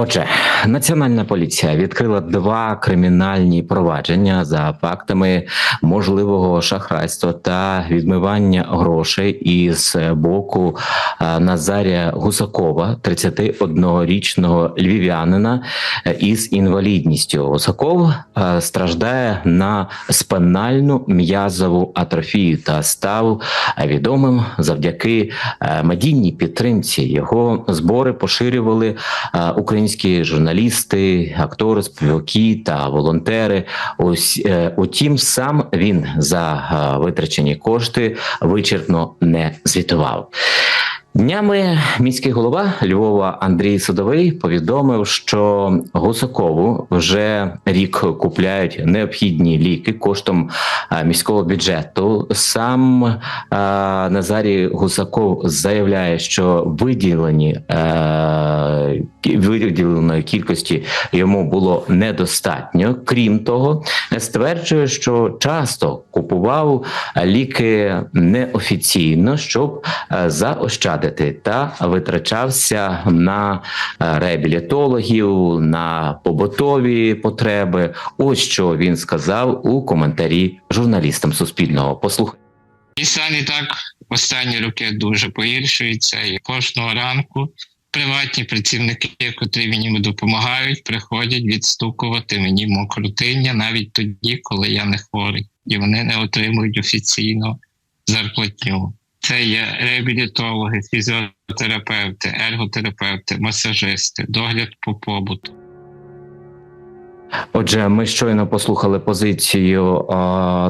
Отже, національна поліція відкрила два кримінальні провадження за фактами можливого шахрайства та відмивання грошей із боку е, Назарія Гусакова, 31-річного львів'янина е, із інвалідністю. Гусаков е, страждає на спинальну м'язову атрофію та став відомим завдяки медійній підтримці. Його збори поширювали е, українські журналісти, актори, співаки та волонтери. Ось е, утім, сам він за е, витрачені кошти вичерпно не звітував. Днями міський голова Львова Андрій Садовий повідомив, що Гусакову вже рік купляють необхідні ліки коштом міського бюджету. Сам Назарій Гусаков заявляє, що виділені виділеної кількості йому було недостатньо. Крім того, стверджує, що часто купував ліки неофіційно, щоб е, заощадити та витрачався на е, реабілітологів, на побутові потреби. Ось що він сказав у коментарі журналістам Суспільного. Послухайте. І стан і так останні роки дуже погіршується. І кожного ранку приватні працівники, котрі мені допомагають, приходять відстукувати мені мокрутиння навіть тоді, коли я не хворий, і вони не отримують офіційно зарплатню. Це є реабілітологи, фізіотерапевти, ерготерапевти, масажисти, догляд по побуту. Отже, ми щойно послухали позицію е,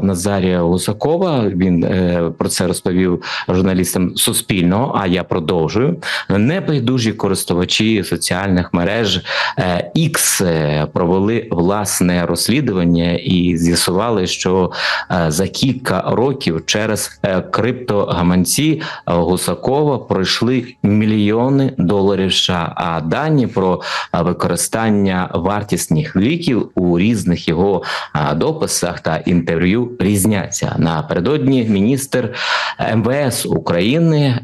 Назарія Гусакова. Він е, про це розповів журналістам Суспільного. А я продовжую. Небайдужі користувачі соціальних мереж е, X е, провели власне розслідування і з'ясували, що е, за кілька років через е, криптогаманці е, Гусакова пройшли мільйони доларів. США. А дані про е, використання вартісних ліків у різних його дописах та інтерв'ю різняться. Напередодні міністр МВС України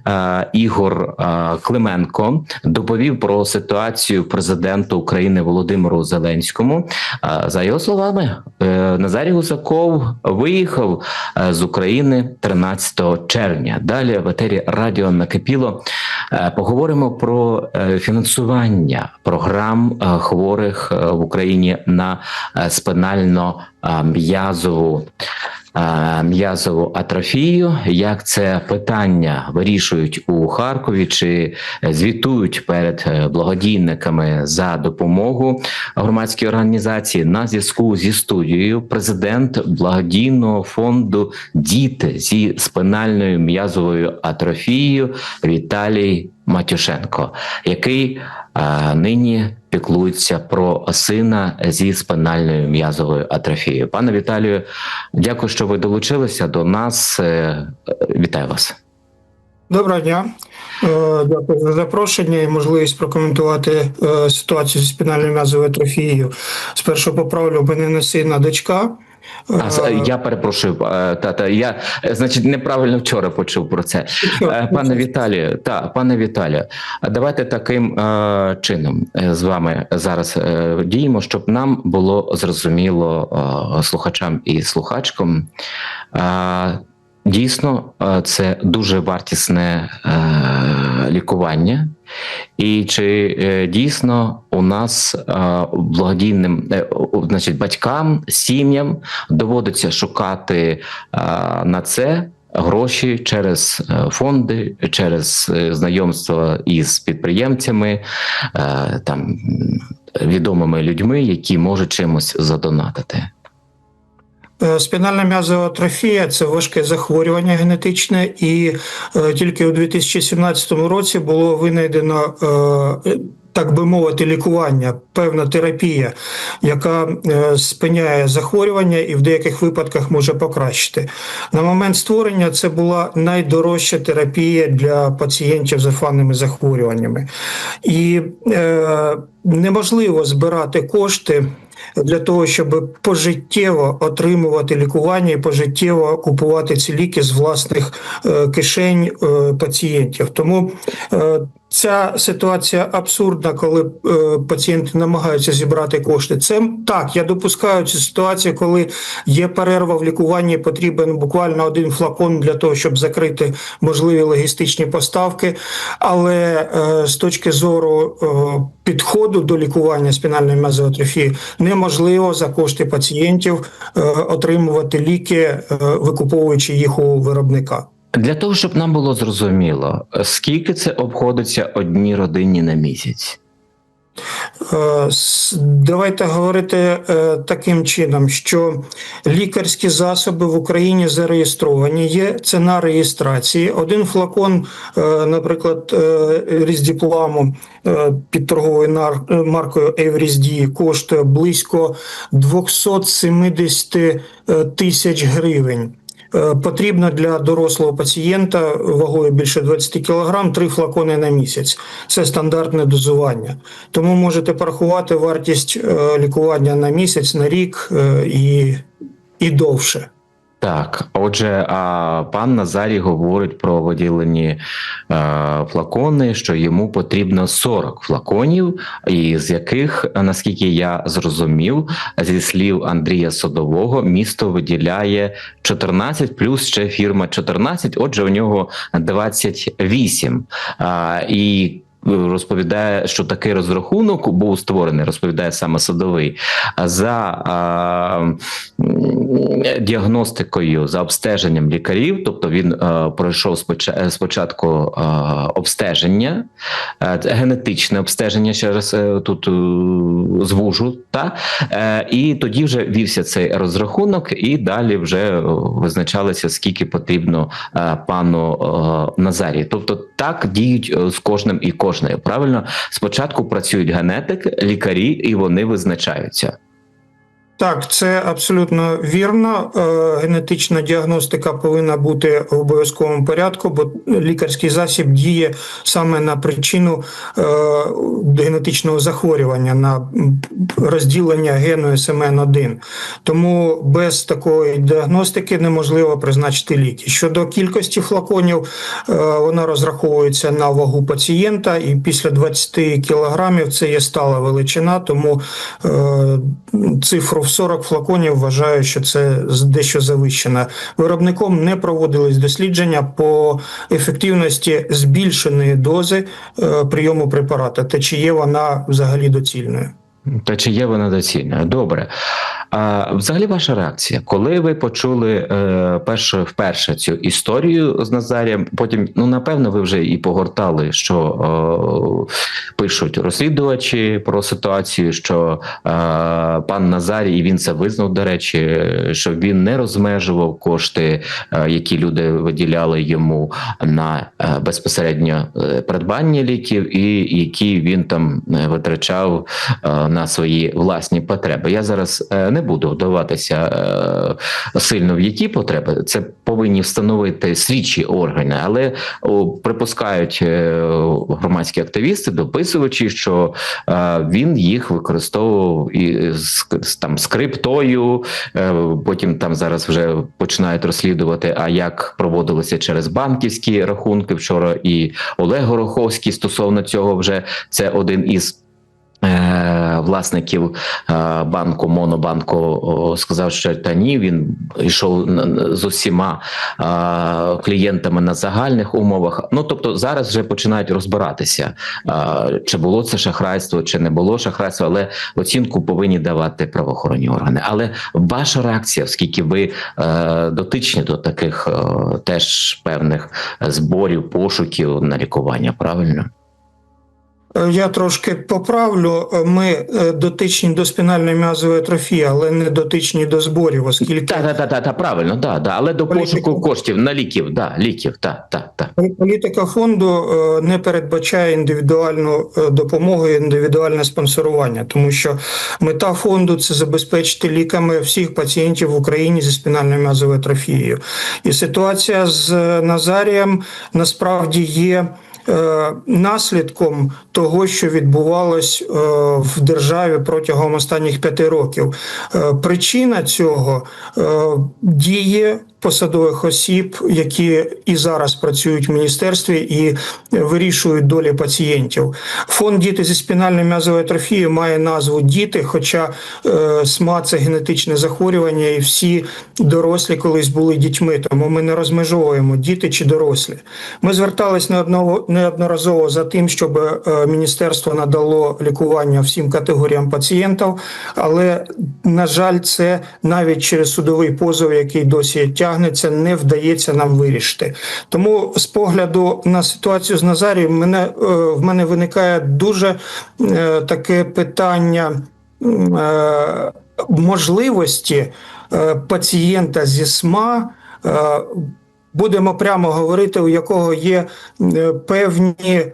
Ігор Клименко доповів про ситуацію президенту України Володимиру Зеленському. За його словами, е, Назарій Гусаков виїхав е, з України 13 червня. Далі в етері радіо накипіло. Е, Поговоримо про е, фінансування програм е, хворих в Україні на спинально-м'язову е, м'язову атрофію. Як це питання вирішують у Харкові? Чи звітують перед е, благодійниками за допомогу громадській організації на зв'язку зі студією? Президент благодійного фонду Діти зі спинальною м'язовою атрофією Віталій Матюшенко, який нині піклується про сина зі спинальною м'язовою атрофією. Пане Віталію, дякую, що ви долучилися до нас. Е, Вітаю вас. Доброго дня, Е, дякую за запрошення і можливість прокоментувати е, ситуацію зі спінальною м'язовою атрофією. Спершу поправлю, мене не сина дочка. А, Е, я перепрошую, е, тата. Я е, значить неправильно вчора почув про це. Е, Пане Віталію, та пане Віталію, давайте таким е, чином е, з вами зараз е, діємо, щоб нам було зрозуміло е, слухачам і слухачкам. Дійсно, е, це дуже вартісне е, лікування, і чи е, дійсно у нас благодійним, значить, батькам, сім'ям доводиться шукати на це гроші через фонди, через знайомство із підприємцями, там відомими людьми, які можуть чимось задонатити. Е, Спінальна м'язова атрофія це важке захворювання генетичне, і е, тільки у 2017 році було винайдено, е, так би мовити, лікування, певна терапія, яка спиняє захворювання і в деяких випадках може покращити. На момент створення це була найдорожча терапія для пацієнтів з орфанними захворюваннями. І е, неможливо збирати кошти для того, щоб пожиттєво отримувати лікування і пожиттєво купувати ці ліки з власних е, кишень е, пацієнтів. Тому е, Ця ситуація абсурдна, коли е, пацієнти намагаються зібрати кошти. Це так, я допускаю цю ситуацію, коли є перерва в лікуванні, потрібен буквально один флакон для того, щоб закрити можливі логістичні поставки. Але е, з точки зору е, підходу до лікування спінальної м'язової атрофії неможливо за кошти пацієнтів отримувати ліки, викуповуючи їх у виробника. Для того, щоб нам було зрозуміло, скільки це обходиться одній родині на місяць? Е, Давайте говорити е, таким чином, що лікарські засоби в Україні зареєстровані. Є ціна реєстрації. Один флакон, е, наприклад, різдіпламу під торговою маркою Еврізді коштує близько 270 е, тисяч гривень. Е, Потрібно для дорослого пацієнта вагою більше 20 кг 3 флакони на місяць. Це стандартне дозування. Тому можете порахувати вартість е, лікування на місяць, на рік е, і, і довше. Так, отже, а пан Назарій говорить про виділені е, флакони, що йому потрібно 40 флаконів, і з яких, наскільки я зрозумів, зі слів Андрія Садового, місто виділяє 14, плюс ще фірма 14, Отже, у нього 28. А, і Розповідає, що такий розрахунок був створений, розповідає саме садовий за а, діагностикою за обстеженням лікарів. Тобто він е, пройшов споча- спочатку е, обстеження, е, це генетичне обстеження, е, тут е, звужу, та е, і тоді вже вівся цей розрахунок, і далі вже е, визначалося, скільки потрібно е, пану е, Назарі. Тобто так діють е, з кожним і кожною. Правильно, спочатку працюють генетики, лікарі, і вони визначаються. Так, це абсолютно вірно. Е, Генетична діагностика повинна бути в обов'язковому порядку, бо лікарський засіб діє саме на причину е, генетичного захворювання, на розділення гену СМН1. Тому без такої діагностики неможливо призначити ліки. Щодо кількості флаконів, е, вона розраховується на вагу пацієнта, і після 20 кілограмів це є стала величина, тому цифру в 40 флаконів вважаю, що це дещо завищено. Виробником не проводились дослідження по ефективності збільшеної дози е, прийому препарата та чи є вона взагалі доцільною. Та чи є вона доцільною? Добре. А взагалі ваша реакція, коли ви почули е, перше вперше цю історію з Назарієм, потім, ну напевно, ви вже і погортали, що е, пишуть розслідувачі про ситуацію, що е, пан Назарій, і він це визнав, до речі, що він не розмежував кошти, е, які люди виділяли йому на е, безпосередньо е, придбання ліків, і які він там е, витрачав е, на свої власні потреби. Я зараз е, не буду вдаватися е, сильно в які потреби. Це повинні встановити слідчі органи, але припускають е, громадські активісти, дописувачі, що е, він їх використовував і там з криптою. е, Потім там зараз вже починають розслідувати, а як проводилося через банківські рахунки. Вчора і Олег Гороховський стосовно цього вже це один із. Е, Власників е, банку Монобанку сказав, що та ні, він йшов з усіма е, клієнтами на загальних умовах. Ну тобто зараз вже починають розбиратися, чи було це шахрайство, чи не було шахрайства, але оцінку повинні давати правоохоронні органи. Але ваша реакція, оскільки ви дотичні до таких теж певних зборів, пошуків на лікування, правильно? Е, Я трошки поправлю. Е, Ми е, дотичні до спінальної м'язової атрофії, але не дотичні до зборів, оскільки Так, так, так, та, та, правильно, да, да. але до пошуку коштів на ліків, да, ліків, так, так, так. політика фонду не передбачає індивідуальну допомогу, і індивідуальне спонсорування, тому що мета фонду це забезпечити ліками всіх пацієнтів в Україні зі спінальною м'язовою атрофією. І ситуація з Назарієм насправді є. Е, наслідком того, що відбувалось е, в державі протягом останніх п'яти років. Е, Причина цього діє посадових осіб, які і зараз працюють в міністерстві і вирішують долі пацієнтів. Фонд діти зі спінальною м'язовою атрофією має назву діти, хоча е, СМА це генетичне захворювання, і всі дорослі колись були дітьми, тому ми не розмежовуємо діти чи дорослі. Ми звертались неодноразово за тим, щоб е, міністерство надало лікування всім категоріям пацієнтів, але на жаль, це навіть через судовий позов, який досі тягнеться, не вдається нам вирішити. Тому з погляду на ситуацію з Назарієм, мене е, в мене виникає дуже е, таке питання е, можливості пацієнта зі СМА. Будемо прямо говорити, у якого є певні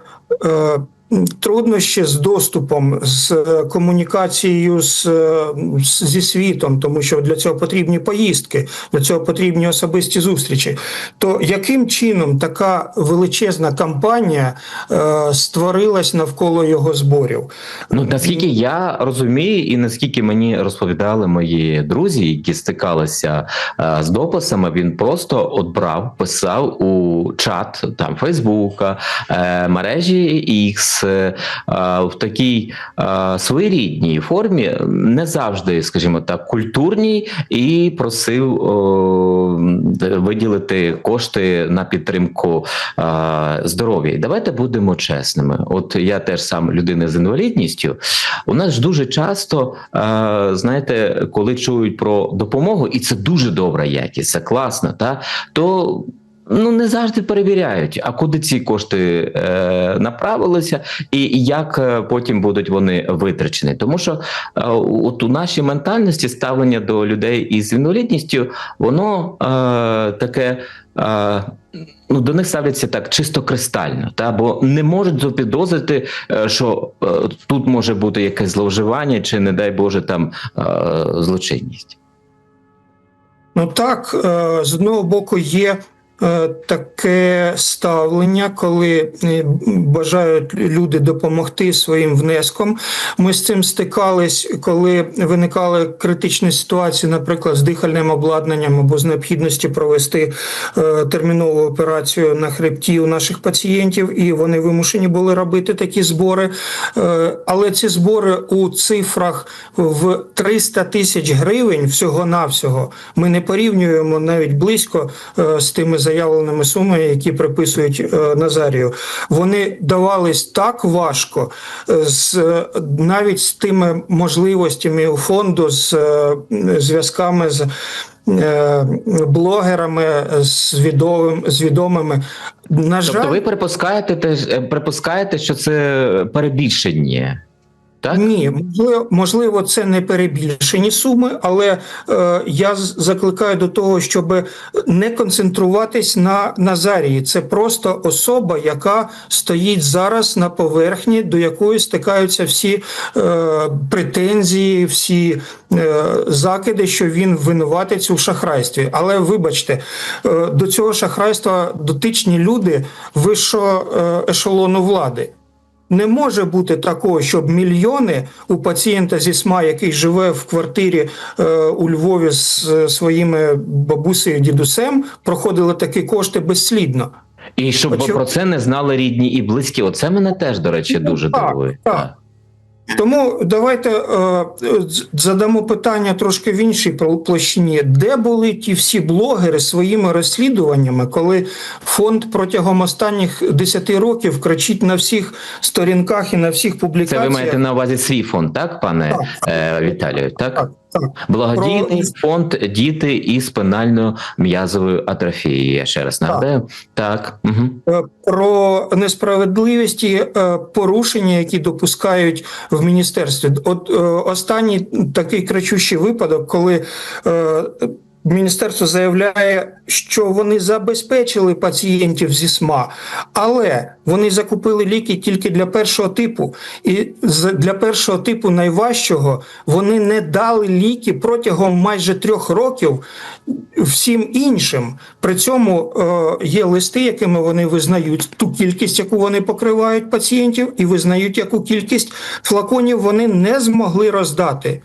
труднощі з доступом, з е, комунікацією з, е, зі світом, тому що для цього потрібні поїздки, для цього потрібні особисті зустрічі. То яким чином така величезна кампанія е, створилась навколо його зборів? Ну наскільки я розумію, і наскільки мені розповідали мої друзі, які стикалися е, з дописами, він просто от брав, писав у чат там Фейсбука, е, мережі X е, в такій е, своєрідній формі, не завжди, скажімо так, культурній, і просив виділити кошти на підтримку е, здоров'я. Давайте будемо чесними. От я теж сам людина з інвалідністю. У нас ж дуже часто, е, знаєте, коли чують про допомогу, і це дуже добра якість, це класно, та то. Ну, не завжди перевіряють, а куди ці кошти е, направилися, і як е, потім будуть вони витрачені. Тому що е, от у нашій ментальності ставлення до людей із інвалідністю, воно е, таке. Е, Ну, до них ставляться так чисто кристально, та бо не можуть запідозрити, е, що е, тут може бути якесь зловживання, чи не дай Боже там е, злочинність. Ну так, е, з одного боку, є таке ставлення, коли е, бажають люди допомогти своїм внеском. Ми з цим стикались, коли виникали критичні ситуації, наприклад, з дихальним обладнанням або з необхідності провести е, термінову операцію на хребті у наших пацієнтів, і вони вимушені були робити такі збори. Е, Але ці збори у цифрах в 300 тисяч гривень всього-навсього ми не порівнюємо навіть близько е, з тими заявленими сумами, які приписують е, Назарію. Вони давались так важко, е, з е, навіть з тими можливостями у фонду, з зв'язками з. Блогерами з відомим з відомими на жаль, Тобто, ви припускаєте припускаєте, що це перебільшення, так? Ні, можливо, це не перебільшені суми, але е, я закликаю до того, щоб не концентруватись на Назарії. Це просто особа, яка стоїть зараз на поверхні, до якої стикаються всі е, претензії, всі е, закиди, що він винуватець у шахрайстві. Але вибачте, е, до цього шахрайства дотичні люди вищого е, ешелону влади. Не може бути такого, щоб мільйони у пацієнта зі СМА, який живе в квартирі е, у Львові з е, своїми бабусею, дідусем, проходили такі кошти безслідно. І щоб Почу- про це не знали рідні і близькі. Оце мене теж, до речі, Ну, дуже так, дивує. так. Тому давайте е, задамо питання трошки в іншій пл- площині. Де були ті всі блогери своїми розслідуваннями, коли фонд протягом останніх 10 років кричить на всіх сторінках і на всіх Це ви маєте на увазі свій фонд, так, пане е, Віталію? Так? Так, так. Благодійний Про- фонд діти із спинально-м'язовою атрофією. Я ще раз нагадаю. Так. Угу. Е, про несправедливість і е, порушення, які допускають в міністерстві. От е, останній такий кричущий випадок, коли міністерство заявляє, що вони забезпечили пацієнтів зі СМА, але Вони закупили ліки тільки для першого типу, і для першого типу найважчого вони не дали ліки протягом майже трьох років всім іншим. При цьому е, є листи, якими вони визнають ту кількість, яку вони покривають пацієнтів, і визнають, яку кількість флаконів вони не змогли роздати.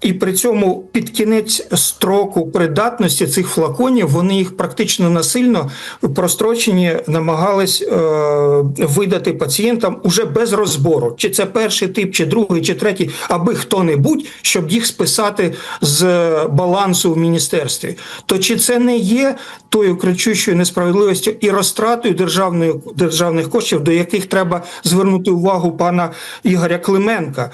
І при цьому під кінець строку придатності цих флаконів вони їх практично насильно прострочені намагались е, видати пацієнтам уже без розбору, чи це перший тип, чи другий, чи третій, аби хто-небудь, щоб їх списати з балансу в міністерстві. То чи це не є тою кричущою несправедливістю і розтратою державної державних коштів, до яких треба звернути увагу пана Ігоря Клименка?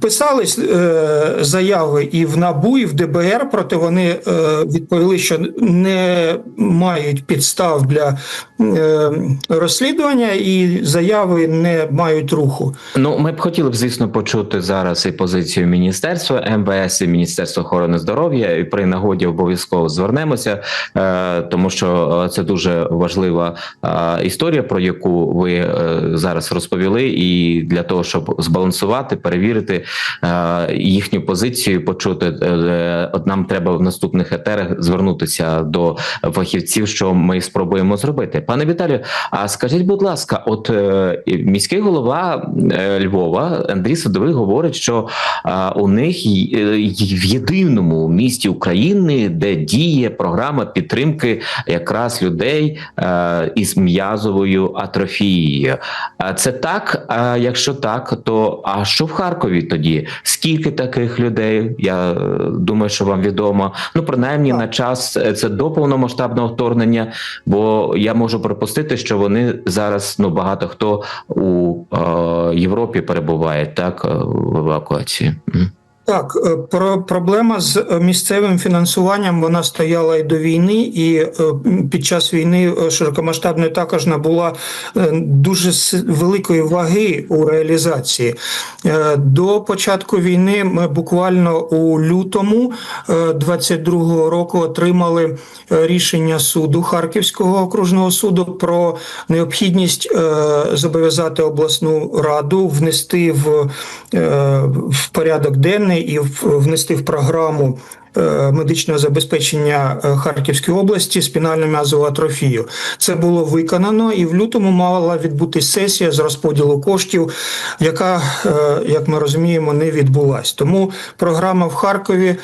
Писались е, заяви і в НАБУ, і в ДБР, проте вони е, відповіли, що не мають підстав для е, розслідування, і заяви не мають руху. Ну, ми б хотіли б, звісно, почути зараз і позицію міністерства МВС і Міністерства охорони здоров'я. І при нагоді обов'язково звернемося, е, тому що це дуже важлива е, історія, про яку ви е, зараз розповіли, і для того, щоб збалансувати, перевірити е, їхню позицію, почути е, от нам треба в наступних етерах звернутися до фахівців, що ми спробуємо зробити. Пане Віталію, а скажіть, будь ласка, от е, міський голова е, Львова Андрій Садовий говорить, що е, у них е, в єдиному місті України, де діє програма підтримки якраз людей е, із м'язовою атрофією. А це так? А якщо так, то а що в Харкові тоді? Скільки таких людей? Я е, думаю, що вам відомо. Ну, принаймні Так. на час е, це до повномасштабного вторгнення, бо я можу припустити, що вони зараз ну багато хто у е, Європі перебуває так е, в евакуації. Так, е, про проблема з е, місцевим фінансуванням вона стояла і до війни, і е, під час війни широкомасштабної також набула дуже великої ваги у реалізації. До початку війни ми буквально у лютому 22-го року отримали рішення суду Харківського окружного суду про необхідність зобов'язати обласну раду внести в, в порядок денний і внести в програму. Е, Медичного забезпечення е, Харківської області спінальну м'язову атрофію це було виконано, і в лютому мала відбутись сесія з розподілу коштів, яка, е, як ми розуміємо, не відбулась. Тому програма в Харкові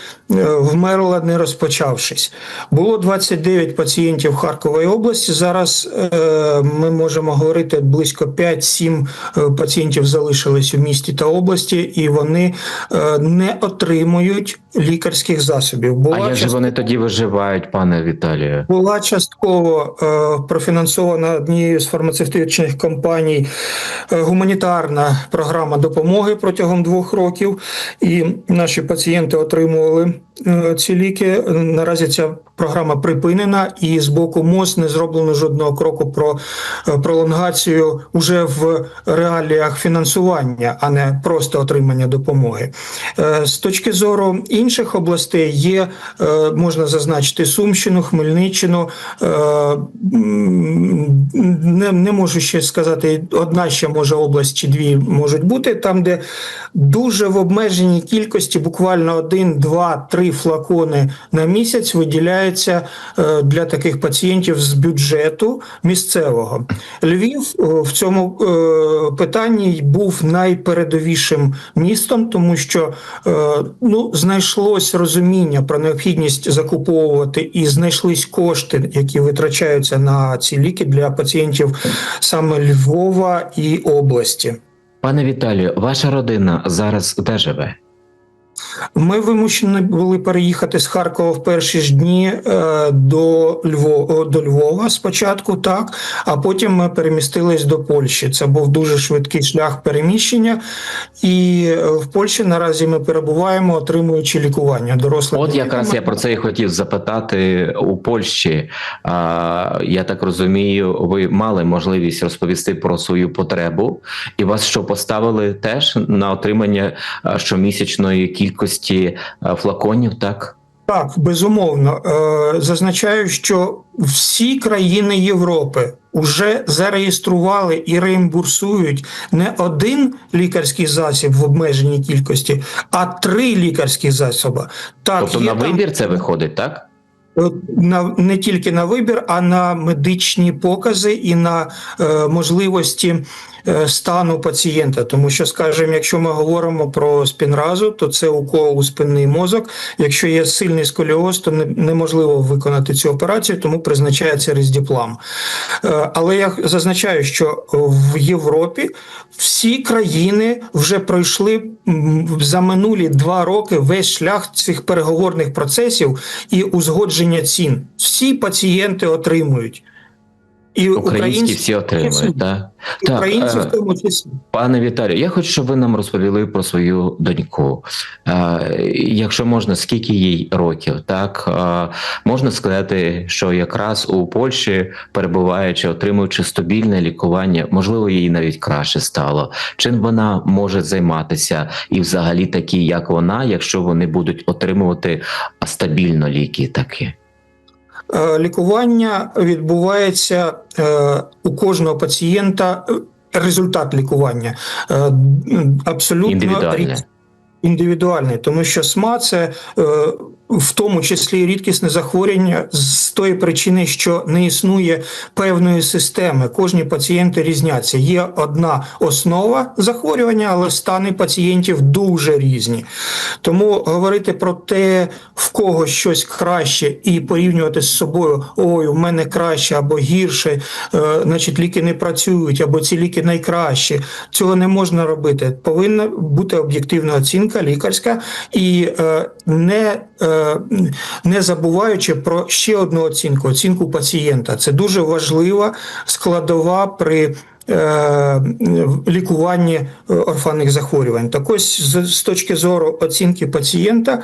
вмерла, не розпочавшись. Було 29 пацієнтів Харкової області. Зараз ми можемо говорити близько 5-7 е, пацієнтів залишились у місті та області, і вони не отримують лікарських засобів. Була А як же вони тоді виживають, пане Віталію? була частково е, профінансована однією з фармацевтичних компаній е, гуманітарна програма допомоги протягом двох років, і наші пацієнти отримували е, ці ліки. Наразі ця програма припинена, і з боку МОЗ не зроблено жодного кроку про е, пролонгацію уже в реаліях фінансування, а не просто отримання допомоги. Е, З точки зору інших областей є е, можна зазначити Сумщину, Хмельниччину. е, Не, не можу ще сказати, одна ще може область чи дві можуть бути там, де дуже в обмеженій кількості, буквально один, два, три флакони на місяць виділяється е, для таких пацієнтів з бюджету місцевого. Львів в цьому питанні був найпередовішим містом, тому що ну, знайшлось розуміння про необхідність закуповувати і знайшлись кошти, які витрачаються на ці ліки для пацієнтів саме Львова і області. Пане Віталію, ваша родина зараз де живе? Ми вимушені були переїхати з Харкова в перші ж дні е, до Львова, до Львова спочатку, так, а потім ми перемістились до Польщі. Це був дуже швидкий шлях переміщення, і е, в Польщі наразі ми перебуваємо, отримуючи лікування. Дорослих От якраз я про це і хотів запитати у Польщі. А, я так розумію, ви мали можливість розповісти про свою потребу, і вас що поставили теж на отримання щомісячної кількості а, флаконів, так? Так, безумовно. Е, Зазначаю, що всі країни Європи вже зареєстрували і реімбурсують не один лікарський засіб в обмеженій кількості, а три лікарські засоби. Так, тобто на там- вибір це виходить, так? Е, на не тільки на вибір, а на медичні покази і на е, можливості е, стану пацієнта. Тому що, скажімо, якщо ми говоримо про спінразу, то це укол у спинний мозок. Якщо є сильний сколіоз, то неможливо виконати цю операцію, тому призначається рездіплам. Е, але я зазначаю, що в Європі всі країни вже пройшли за минулі два роки весь шлях цих переговорних процесів і узгодження цін. Всі пацієнти отримують. І Українські всі отримують, так? і українці е, в тому числі. Пане Віталію, я хочу, щоб ви нам розповіли про свою доньку. Е, якщо можна, скільки їй років? Так е, можна сказати, що якраз у Польщі, перебуваючи, отримуючи стабільне лікування, можливо, їй навіть краще стало. Чим вона може займатися, і взагалі такі, як вона, якщо вони будуть отримувати стабільно ліки такі? Е, Лікування відбувається е, у кожного пацієнта. е, Результат лікування абсолютно індивідуальний. індивідуальний, тому що СМА це в тому числі рідкісне захворювання з тої причини, що не існує певної системи. Кожні пацієнти різняться. Є одна основа захворювання, але стани пацієнтів дуже різні. Тому говорити про те, в кого щось краще, і порівнювати з собою, ой, у мене краще або гірше, е, значить ліки не працюють, або ці ліки найкращі. Цього не можна робити. Повинна бути об'єктивна оцінка лікарська і е, не, е, не забуваючи про ще одну оцінку оцінку пацієнта. Це дуже важлива складова при. е, Лікуванні е, орфанних захворювань. Так ось з, точки зору оцінки пацієнта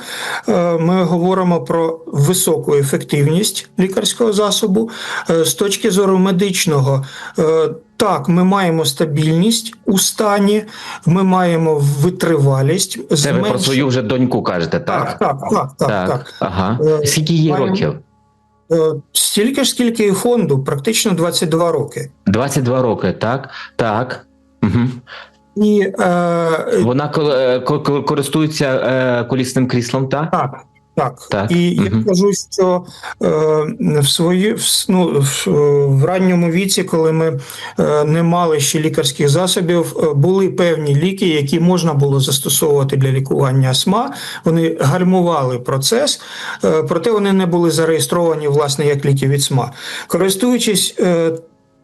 е, ми говоримо про високу ефективність лікарського засобу. Е, З точки зору медичного, е, так, ми маємо стабільність у стані, ми маємо витривалість. Це ви про свою вже доньку кажете, так, так? так, так, так, так. Ага. Е, Скільки їй маємо- років? Е, Стільки ж, скільки і фонду, практично 22 роки. 22 роки, так? Так. Угу. І е, Вона е, ко- ко- користується колісним кріслом, так? так, так. Так, І я кажу, що е, в свої в, ну, в, в ранньому віці, коли ми е, не мали ще лікарських засобів, е, були певні ліки, які можна було застосовувати для лікування астма. Вони гальмували процес, е, проте вони не були зареєстровані власне як ліки від СМА. Користуючись е,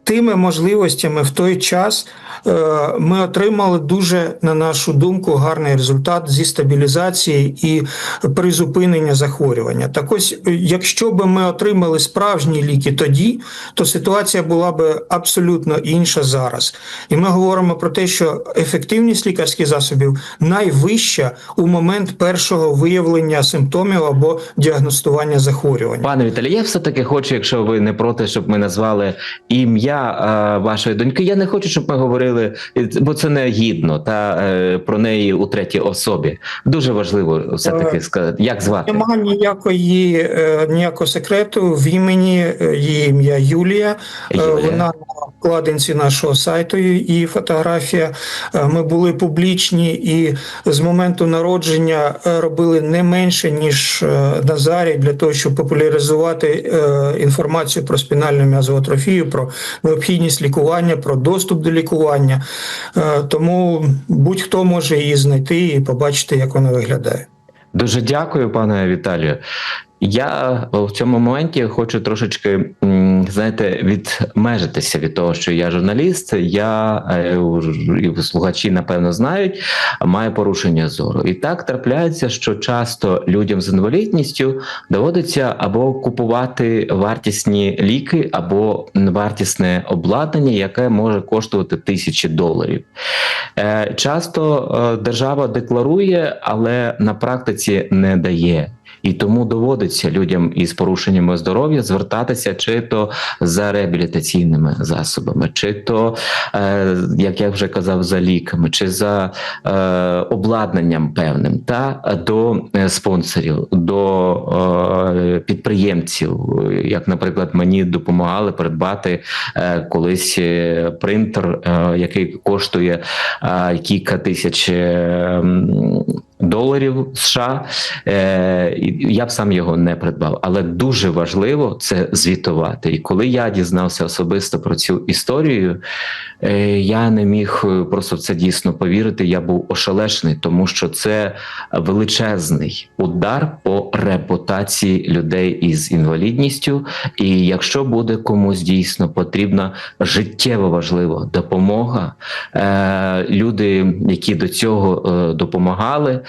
тими можливостями в той час, е, ми отримали дуже, на нашу думку, гарний результат зі стабілізації і призупинення захворювання. Так ось, е, якщо би ми отримали справжні ліки тоді, то ситуація була би абсолютно інша зараз. І ми говоримо про те, що ефективність лікарських засобів найвища у момент першого виявлення симптомів або діагностування захворювання. Пане Віталій, я все-таки хочу, якщо ви не проти, щоб ми назвали ім'я е, вашої доньки. Я не хочу, щоб ми говорили, бо це не гідно, та е, про неї у третій особі. Дуже важливо все-таки Е, сказати, як звати. Нема ніякої е, ніякого секрету в імені її ім'я Юлія. Юлія. Вона на вкладинці нашого сайту і фотографія. Ми були публічні і з моменту народження робили не менше ніж Назарій для того, щоб популяризувати інформацію про спінальну м'язову атрофію, про необхідність лікування, про доступ до лікування. Е, Тому будь-хто може її знайти і побачити, як вона виглядає. Дуже дякую, пане Віталію. Я в цьому моменті хочу трошечки знаєте, відмежитися від того, що я журналіст. Я е, і слухачі напевно знають, маю порушення зору. І так трапляється, що часто людям з інвалідністю доводиться або купувати вартісні ліки, або вартісне обладнання, яке може коштувати тисячі доларів. Е, Часто е, держава декларує, але на практиці не дає. І тому доводиться людям із порушеннями здоров'я звертатися чи то за реабілітаційними засобами, чи то, е, як я вже казав, за ліками, чи за е, обладнанням певним, та до е, спонсорів, до підприємців, як, наприклад, мені допомагали придбати колись принтер, який коштує кілька тисяч е, м, доларів США. Е, я б сам його не придбав, але дуже важливо це звітувати. І коли я дізнався особисто про цю історію, е, я не міг е, просто в це дійсно повірити. Я був ошелешений, тому що це величезний удар по репутації людей із інвалідністю. І якщо буде комусь дійсно потрібна життєво важлива допомога, е, люди, які до цього е, допомагали,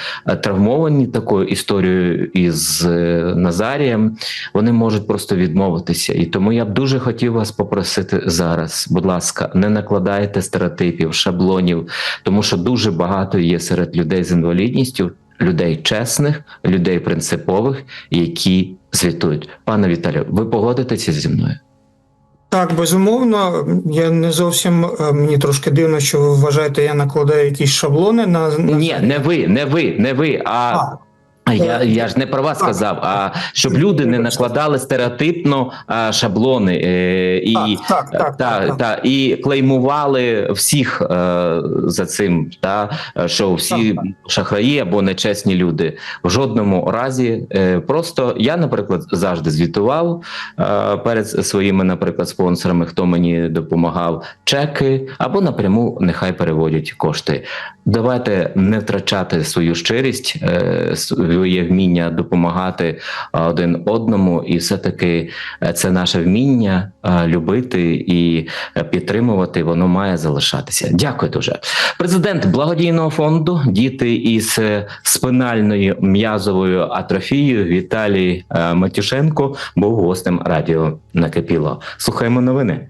травмовані такою історією із е, Назарієм, вони можуть просто відмовитися. І тому я б дуже хотів вас попросити зараз, будь ласка, не накладайте стереотипів, шаблонів, тому що дуже багато є серед людей з інвалідністю. Людей чесних, людей принципових, які звітують. Пане Віталію, ви погодитеся зі мною? Так, безумовно, я не зовсім е, мені трошки дивно, що ви вважаєте, я накладаю якісь шаблони на, на... Ні, не ви, не ви, не ви. А, А, а я, я ж не про вас сказав, а щоб люди не накладали стереотипно а, шаблони е, і. так, так, так, та, так, та, і клеймували всіх е, за цим, та що всі Так, шахраї або нечесні люди. В жодному разі е, просто я, наприклад, завжди звітував е, перед своїми, наприклад, спонсорами, хто мені допомагав, чеки або напряму нехай переводять кошти. Давайте не втрачати свою щирість, е, своє вміння допомагати е, один одному, і все таки це наше вміння е, любити і е, підтримувати. Воно має залишатися. Дякую дуже. Президент благодійного фонду Діти із е, спинальною м'язовою атрофією Віталій е, Матюшенко був гостем радіо накипіло. Слухаємо новини.